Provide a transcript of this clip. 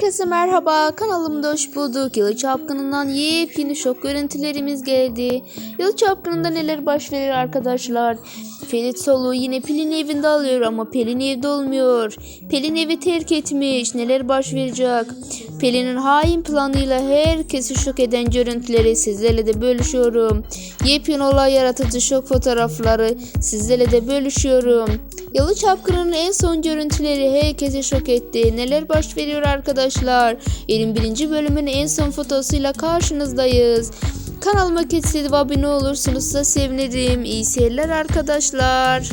Herkese merhaba, kanalımda hoş bulduk. Yalı Çapkını'ndan yepyeni şok görüntülerimiz geldi. Yalı Çapkını'nda neler baş verir arkadaşlar? Ferit Solu yine Pelin evinde alıyor ama Pelin evde olmuyor. Pelin evi terk etmiş. Neler baş verecek? Pelin'in hain planıyla herkesi şok eden görüntüleri sizlerle de bölüşüyorum. Yepyeni olay yaratıcı şok fotoğrafları sizlerle de bölüşüyorum. Yalı Çapkını'nın en son görüntüleri herkesi şok etti. Neler baş veriyor arkadaşlar? 21. bölümün en son fotosuyla karşınızdayız. Kanalıma kesilip abone olursunuz da sevinirim. İyi seyirler arkadaşlar.